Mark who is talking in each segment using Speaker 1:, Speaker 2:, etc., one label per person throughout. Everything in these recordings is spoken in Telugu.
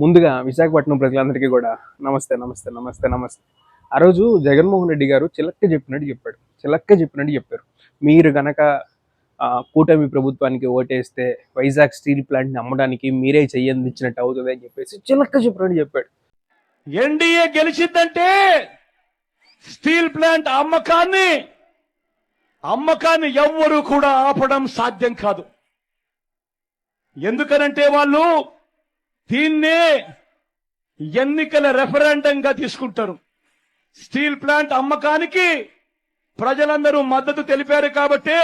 Speaker 1: ముందుగా విశాఖపట్నం ప్రజలందరికీ కూడా నమస్తే నమస్తే నమస్తే నమస్తే. ఆ రోజు జగన్మోహన్ రెడ్డి గారు చిలక్క చెప్పినట్టు చెప్పాడు. చిలక్క చెప్పినట్టు చెప్పారు. మీరు గనక కూటమి ప్రభుత్వానికి ఓటేస్తే వైజాగ్ స్టీల్ ప్లాంట్ని అమ్మడానికి మీరే చెయ్యందించినట్టు అవుతుంది అని చెప్పేసి చిలక్క చెప్పినట్టు చెప్పాడు.
Speaker 2: ఎన్డీఏ గెలిచిందంటే స్టీల్ ప్లాంట్ అమ్మకాన్ని అమ్మకాన్ని ఎవ్వరూ కూడా ఆపడం సాధ్యం కాదు. ఎందుకనంటే వాళ్ళు దీన్నే ఎన్నికల రెఫరెండంగా తీసుకుంటారు. స్టీల్ ప్లాంట్ అమ్మకానికి ప్రజలందరూ మద్దతు తెలిపారు కాబట్టి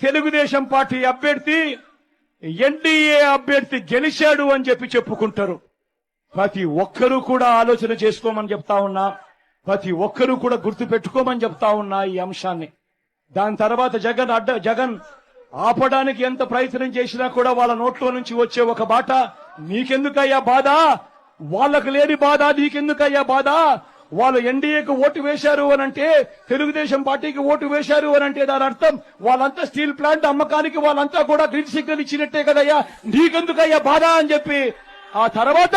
Speaker 2: తెలుగుదేశం పార్టీ అభ్యర్థి ఎన్డీఏ అభ్యర్థి గెలిచాడు అని చెప్పి చెప్పుకుంటారు. ప్రతి ఒక్కరూ కూడా ఆలోచన చేసుకోమని చెప్తా ఉన్నా ప్రతి ఒక్కరూ కూడా గుర్తు పెట్టుకోమని చెప్తా ఉన్నా ఈ అంశాన్ని. దాని తర్వాత జగన్ అడ్డ జగన్ ఆపడానికి ఎంత ప్రయత్నం చేసినా కూడా వాళ్ళ నోట్లో నుంచి వచ్చే ఒక బాట నీకెందుకయ్యా బాధ? వాళ్ళకు లేని బాధ నీకెందుకయ్యా బాధ? వాళ్ళు ఎన్డీఏకు ఓటు వేశారు అని అంటే తెలుగుదేశం పార్టీకి ఓటు వేశారు అని అంటే దాని అర్థం వాళ్ళంతా స్టీల్ ప్లాంట్ అమ్మకానికి వాళ్ళంతా కూడా గ్రీన్ సిగ్నల్ ఇచ్చినట్టే కదయ్యా. నీకెందుకయ్యా బాధ అని చెప్పి ఆ తర్వాత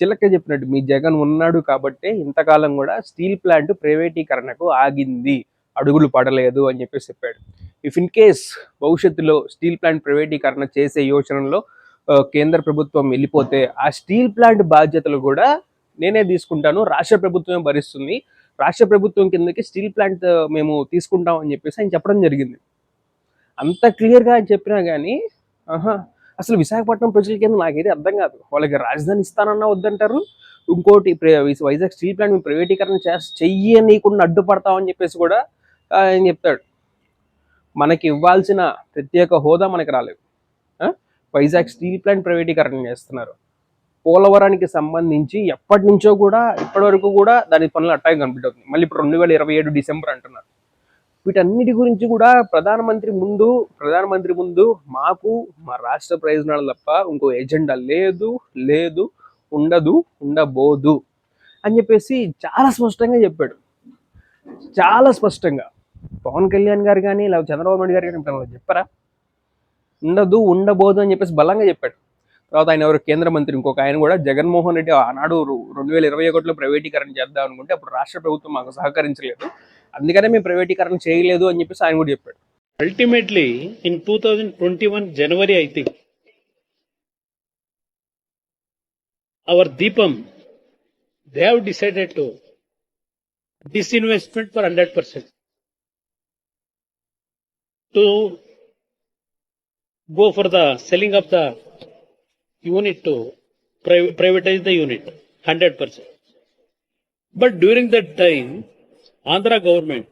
Speaker 1: చిలక చెప్పినట్టు మీ జగన్ ఉన్నాడు కాబట్టి ఇంతకాలం కూడా స్టీల్ ప్లాంట్ ప్రైవేటీకరణకు ఆగింది అడుగులు పడలేదు అని చెప్పేసి చెప్పాడు. ఇఫ్ ఇన్ కేస్ భవిష్యత్తులో స్టీల్ ప్లాంట్ ప్రైవేటీకరణ చేసే యోచనలో కేంద్ర ప్రభుత్వం వెళ్ళిపోతే ఆ స్టీల్ ప్లాంట్ బాధ్యతలు కూడా నేనే తీసుకుంటాను రాష్ట్ర ప్రభుత్వమే భరిస్తుంది. రాష్ట్ర ప్రభుత్వం కిందకి స్టీల్ ప్లాంట్ మేము తీసుకుంటాం అని చెప్పేసి ఆయన చెప్పడం జరిగింది. అంత క్లియర్గా ఆయన చెప్పినా కానీ ఆహా అసలు విశాఖపట్నం ప్రజలకి నాకైతే అర్థం కాదు. వాళ్ళకి రాజధాని ఇస్తానన్నా వద్దంటారు. ఇంకోటి వైజాగ్ స్టీల్ ప్లాంట్ మేము ప్రైవేటీకరణ చేస్ చెయ్యనీయకుండా అడ్డుపడతామని చెప్పేసి కూడా ఆయన చెప్తాడు. మనకి ఇవ్వాల్సిన ప్రత్యేక హోదా మనకి రాలేదు. వైజాగ్ స్టీల్ ప్లాంట్ ప్రైవేటీకరణ చేస్తున్నారు. పోలవరానికి సంబంధించి ఎప్పటి నుంచో కూడా ఇప్పటి వరకు కూడా దాని పనులు అట్టాగే కంప్లీట్ అవుతుంది మళ్ళీ ఇప్పుడు రెండు వేల ఇరవై ఏడు డిసెంబర్ అంటున్నారు. వీటన్నిటి గురించి కూడా ప్రధానమంత్రి ముందు ప్రధానమంత్రి ముందు మాకు మా రాష్ట్ర ప్రయోజనాలు తప్ప ఇంకో ఎజెండా లేదు లేదు ఉండదు ఉండబోదు అని చెప్పేసి చాలా స్పష్టంగా చెప్పాడు. చాలా స్పష్టంగా. పవన్ కళ్యాణ్ గారు కానీ లేదా చంద్రబాబు నాయుడు గారు కానీ చెప్పారా? ఉండదు ఉండబోదు అని చెప్పేసి బలంగా చెప్పాడు. తర్వాత ఆయన ఎవరు? కేంద్ర మంత్రి. ఇంకొక ఆయన కూడా జగన్మోహన్ రెడ్డి ఆనాడు రెండు వేల ఇరవై ఒకటిలో ప్రైవేటీకరణ చేద్దాం అనుకుంటే అప్పుడు రాష్ట్ర ప్రభుత్వం మాకు సహకరించలేదు. అందుకనే మేము ప్రైవేటీకరణ చేయలేదు అని చెప్పేసి ఆయన కూడా చెప్పాడు.
Speaker 3: Ultimately in 2021 january i think our deepam they have decided to disinvestment for 100% to go for the selling of the unit to pri- privatize the unit 100% but during that time andhra government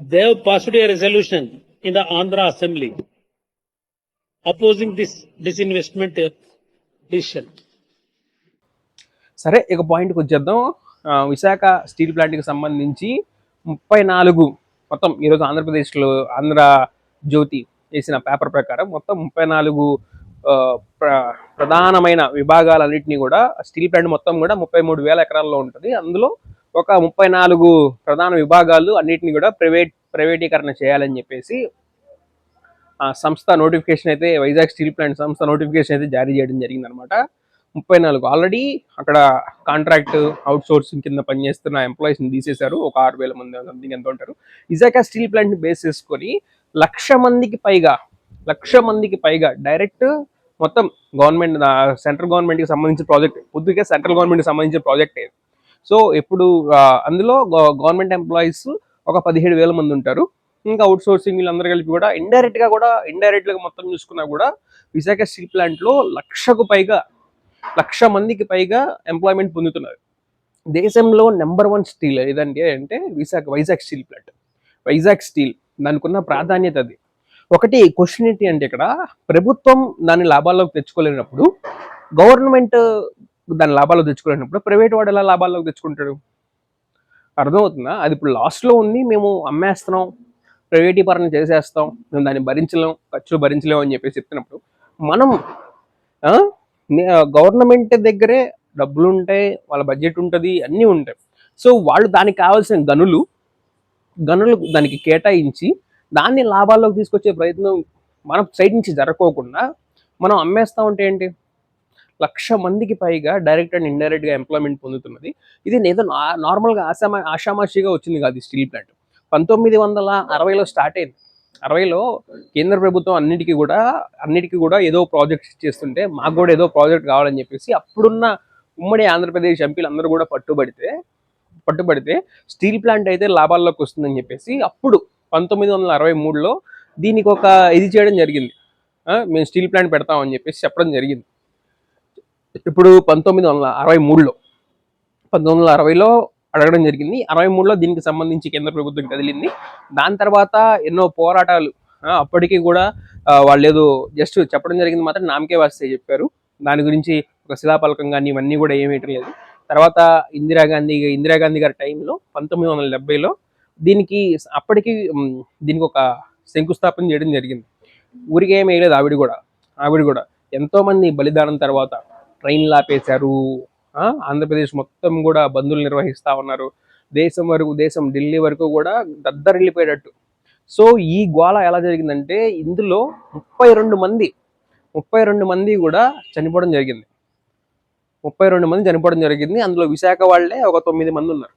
Speaker 3: they have passed a resolution in the Andhra Assembly opposing this disinvestment uh, decision.
Speaker 1: సరే ఇక పాయింట్కి వచ్చేద్దాం ఆ, విశాఖ స్టీల్ ప్లాంట్కి సంబంధించి ముప్పై నాలుగు మొత్తం ఈరోజు ఆంధ్రప్రదేశ్లో ఆంధ్ర జ్యోతి వేసిన పేపర్ ప్రకారం మొత్తం ముప్పై నాలుగు ప్ర ప్రధానమైన విభాగాలన్నింటినీ కూడా స్టీల్ ప్లాంట్ మొత్తం కూడా ముప్పై మూడు వేల ఎకరాల్లో ఉంటుంది. అందులో ఒక ముప్పై నాలుగు ప్రధాన విభాగాలు అన్నిటిని కూడా ప్రైవేట్ ప్రైవేటీకరణ చేయాలని చెప్పేసి ఆ సంస్థ నోటిఫికేషన్ అయితే వైజాగ్ స్టీల్ ప్లాంట్ సంస్థ నోటిఫికేషన్ అయితే జారీ చేయడం జరిగిందనమాట. ముప్పై నాలుగు ఆల్రెడీ అక్కడ కాంట్రాక్ట్ అవుట్ సోర్సింగ్ కింద పనిచేస్తున్న ఎంప్లాయీస్ని తీసేశారు. ఒక ఆరు వేల మంది సంథింగ్ ఎంత ఉంటారు విశాఖ స్టీల్ ప్లాంట్ని బేస్ చేసుకొని లక్ష మందికి పైగా లక్ష మందికి పైగా డైరెక్ట్ మొత్తం గవర్నమెంట్ సెంట్రల్ గవర్నమెంట్కి సంబంధించిన ప్రాజెక్ట్ పొద్దుకే సెంట్రల్ గవర్నమెంట్కి సంబంధించిన ప్రాజెక్ట్ ఇది సో ఇప్పుడు అందులో గవర్నమెంట్ ఎంప్లాయీస్ ఒక పదిహేడు వేల మంది ఉంటారు. ఇంకా అవుట్ సోర్సింగ్ వీళ్ళందరూ కలిపి కూడా ఇండైరెక్ట్గా కూడా ఇండైరెక్ట్గా మొత్తం చూసుకున్నా కూడా విశాఖ స్టీల్ ప్లాంట్లో లక్షకు పైగా లక్ష మందికి పైగా ఎంప్లాయ్మెంట్ పొందుతున్నారు. దేశంలో నెంబర్ వన్ స్టీల్ ఏదంటే అంటే Visakha Vizag steel plant Vizag steel దానికి ఉన్న ప్రాధాన్యత అది. ఒకటి క్వశ్చన్ ఏంటి అంటే ఇక్కడ ప్రభుత్వం దాని లాభాల్లోకి తెచ్చుకోలేనప్పుడు గవర్నమెంట్ దాని లాభాల్లో తెచ్చుకోలేనప్పుడు ప్రైవేట్ వాడు ఎలా లాభాల్లోకి తెచ్చుకుంటాడు? అర్థమవుతుందా? అది ఇప్పుడు లాస్ట్లో ఉంది మేము అమ్మేస్తున్నాం ప్రైవేటీకరణ చేసేస్తాం మేము దాన్ని భరించలేం ఖర్చులు భరించలేం అని చెప్పేసి చెప్తున్నప్పుడు మనం గవర్నమెంట్ దగ్గరే డబ్బులు ఉంటాయి వాళ్ళ బడ్జెట్ ఉంటుంది అన్నీ ఉంటాయి. సో వాళ్ళు దానికి కావాల్సిన గనులు గనులు దానికి కేటాయించి దాన్ని లాభాల్లోకి తీసుకొచ్చే ప్రయత్నం మన సైడ్ నుంచి జరగకోకుండా మనం అమ్మేస్తా ఉంటే ఏంటి? లక్ష మందికి పైగా డైరెక్ట్ అండ్ ఇండైరెక్ట్గా ఎంప్లాయ్మెంట్ పొందుతున్నది. ఇది ఏదో నార్మల్గా ఆశామా ఆషామాషిగా వచ్చింది కాదు స్టీల్ ప్లాంట్. పంతొమ్మిది వందల అరవైలో స్టార్ట్ అయింది. అరవైలో కేంద్ర ప్రభుత్వం అన్నిటికీ కూడా అన్నిటికీ కూడా ఏదో ప్రాజెక్ట్ చేస్తుంటే మాకు కూడా ఏదో ప్రాజెక్ట్ కావాలని చెప్పేసి అప్పుడున్న ఉమ్మడి ఆంధ్రప్రదేశ్ ఎంపీలు అందరూ కూడా పట్టుబడితే పట్టుబడితే స్టీల్ ప్లాంట్ అయితే లాభాల్లోకి వస్తుందని చెప్పేసి అప్పుడు పంతొమ్మిది వందల అరవై మూడులో దీనికి ఒక ఇది చేయడం జరిగింది. మేము స్టీల్ ప్లాంట్ పెడతామని చెప్పేసి చెప్పడం జరిగింది. ఇప్పుడు పంతొమ్మిది వందల అరవై మూడులో పంతొమ్మిది వందల అరవైలో అడగడం జరిగింది. అరవై మూడులో దీనికి సంబంధించి కేంద్ర ప్రభుత్వం కదిలింది. దాని తర్వాత ఎన్నో పోరాటాలు అప్పటికీ అప్పటికి కూడా వాళ్ళు ఏదో జస్ట్ చెప్పడం జరిగింది మాత్రం నామకే వాస్తే చెప్పారు. దాని గురించి ఒక శిలాపలకం కానీ ఇవన్నీ కూడా ఏమీ లేదు తర్వాత ఇందిరాగాంధీ ఇందిరాగాంధీ గారి టైంలో పంతొమ్మిది వందల డెబ్బైలో దీనికి అప్పటికి దీనికి ఒక శంకుస్థాపన చేయడం జరిగింది. ఊరికే ఏం వేయలేదు ఆవిడ కూడా ఆవిడ కూడా. ఎంతోమంది బలిదానం తర్వాత ట్రైన్లు ఆపేశారు. ఆంధ్రప్రదేశ్ మొత్తం కూడా బంధువులు నిర్వహిస్తా ఉన్నారు. దేశం వరకు దేశం ఢిల్లీ వరకు కూడా దద్దరిల్లిపోయేటట్టు. సో ఈ గోళ ఎలా జరిగిందంటే ఇందులో ముప్పై రెండు మంది ముప్పై రెండు మంది కూడా చనిపోవడం జరిగింది. ముప్పై రెండు మంది చనిపోవడం జరిగింది. అందులో విశాఖ వాళ్ళే ఒక తొమ్మిది మంది ఉన్నారు.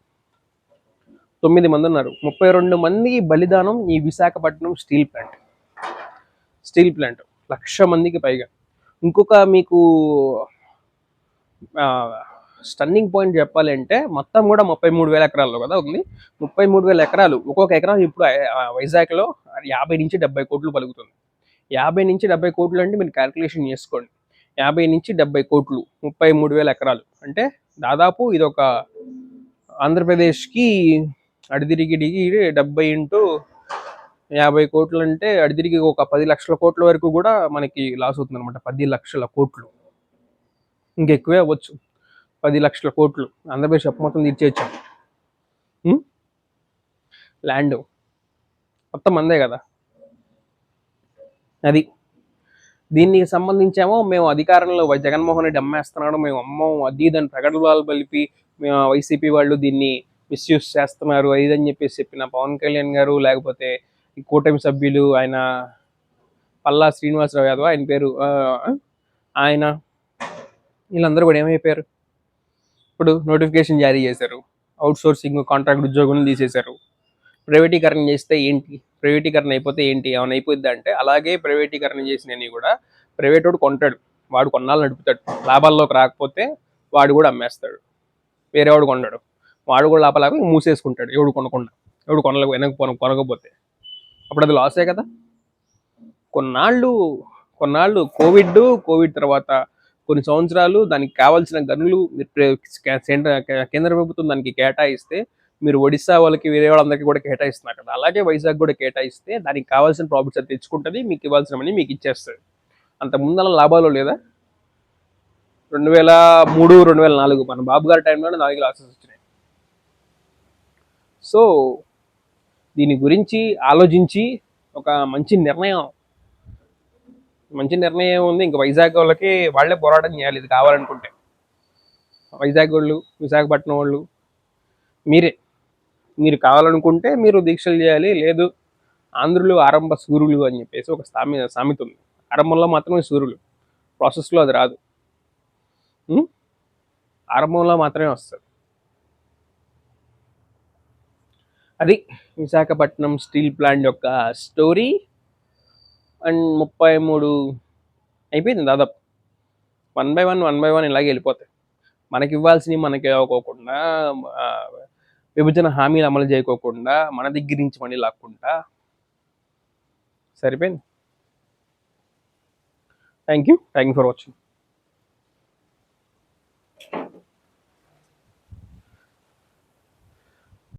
Speaker 1: తొమ్మిది మంది ఉన్నారు. ముప్పై రెండు మంది బలిదానం ఈ Visakhapatnam steel plant. Steel plant. లక్ష మందికి పైగా. ఇంకొక మీకు స్టన్నింగ్ పాయింట్ చెప్పాలి అంటే మొత్తం కూడా ముప్పై మూడు వేల ఎకరాల్లో కదా ఉంది. ముప్పై మూడు వేల ఎకరాలు. ఒక్కొక్క ఎకరం ఇప్పుడు వైజాగ్లో యాభై నుంచి డెబ్బై కోట్లు పలుకుతుంది. యాభై నుంచి డెబ్బై కోట్లు అంటే మీరు క్యాల్కులేషన్ చేసుకోండి. యాభై నుంచి డెబ్బై కోట్లు ముప్పై మూడు వేల ఎకరాలు. అంటే దాదాపు ఇది ఒక ఆంధ్రప్రదేశ్కి అడిదిరిగి అడిదిరిగిడిగి డెబ్బై ఇంటూ యాభై కోట్లు అంటే అడిదిరిగి ఒక పది లక్షల కోట్ల వరకు కూడా మనకి లాస్ అవుతుంది అనమాట పది లక్షల కోట్లు. ఇంకెక్కువే అవ్వచ్చు. పది లక్షల కోట్లు. ఆంధ్రప్రదేశ్ అప్పు మొత్తం తీర్చేయచ్చు. ల్యాండ్. మొత్తం అందే కదా. అది. దీనికి సంబంధించేమో మేము అధికారంలో జగన్మోహన్ రెడ్డి అమ్మేస్తున్నాడు మేము అమ్మం అది దాని ప్రకటనలు కలిపి వైసీపీ వాళ్ళు దీన్ని మిస్యూజ్ చేస్తున్నారు అది అని చెప్పేసి చెప్పిన పవన్ కళ్యాణ్ గారు లేకపోతే ఈ కూటమి సభ్యులు ఆయన పల్లా శ్రీనివాసరావు యాదవ్ ఆయన పేరు ఆయన వీళ్ళందరూ కూడా ఏమైపోయారు? ఇప్పుడు నోటిఫికేషన్ జారీ చేశారు అవుట్ సోర్సింగ్ కాంట్రాక్ట్ ఉద్యోగులను తీసేశారు. ప్రైవేటీకరణ చేస్తే ఏంటి? ప్రైవేటీకరణ అయిపోతే ఏంటి? ఏమైనా అయిపోద్ది అంటే అలాగే ప్రైవేటీకరణ చేసినవి కూడా ప్రైవేట్ వాడు కొంటాడు. వాడు కొన్నాళ్ళు నడుపుతాడు. లాభాల్లోకి రాకపోతే వాడు కూడా అమ్మేస్తాడు. వేరే వాడు కొన్నాడు వాడు కూడా లాభాలు మూసేసుకుంటాడు. ఎవడు కొనకుండా. ఎవడు కొనలేక వెనక కొన కొనకపోతే. అప్పుడు అది లాసే కదా? కొన్నాళ్ళు కొన్నాళ్ళు కోవిడ్ కోవిడ్ తర్వాత కొన్ని సంవత్సరాలు దానికి కావాల్సిన గనులు కేంద్ర ప్రభుత్వం దానికి కేటాయిస్తే మీరు ఒడిశా వాళ్ళకి వేరే వాళ్ళందరికీ కూడా కేటాయిస్తున్నారు కదా. అలాగే వైజాగ్ కూడా కేటాయిస్తే దానికి కావాల్సిన ప్రాఫిట్స్ అది తెచ్చుకుంటుంది మీకు ఇవ్వాల్సిన మనీ మీకు ఇచ్చేస్తుంది. అంత ముందల లాభాలు లేదా? రెండు వేల మూడు రెండు వేల నాలుగు మన బాబు గారి టైంలోనే నాలుగు లాసెస్ వచ్చినాయి. సో దీని గురించి ఆలోచించి ఒక మంచి నిర్ణయం మంచి నిర్ణయం ఉంది. ఇంకా వైజాగ్ వాళ్ళకి వాళ్ళే పోరాటం చేయాలి ఇది కావాలనుకుంటే. వైజాగ్ వాళ్ళు విశాఖపట్నం వాళ్ళు మీరే. మీరు కావాలనుకుంటే మీరు దీక్షలు చేయాలి. లేదు ఆంధ్రులు ఆరంభ సూర్యులు అని చెప్పేసి ఒక సామె సామెత ఉంది. ఆరంభంలో మాత్రమే సూర్యులు. ప్రాసెస్లో అది రాదు. ఆరంభంలో మాత్రమే వస్తుంది. అది విశాఖపట్నం స్టీల్ ప్లాంట్ యొక్క స్టోరీ. అండ్ ముప్పై మూడు అయిపోయింది దాదాపు. One by one one by one ఇలాగే వెళ్ళిపోతాయి. మనకి ఇవ్వాల్సినవి మనకి ఇవ్వకోకుండా విభజన హామీలు అమలు చేయకోకుండా మన దగ్గర నుంచి మనీ లాక్కుంటా? సరిపోయింది. Thank you thank you for watching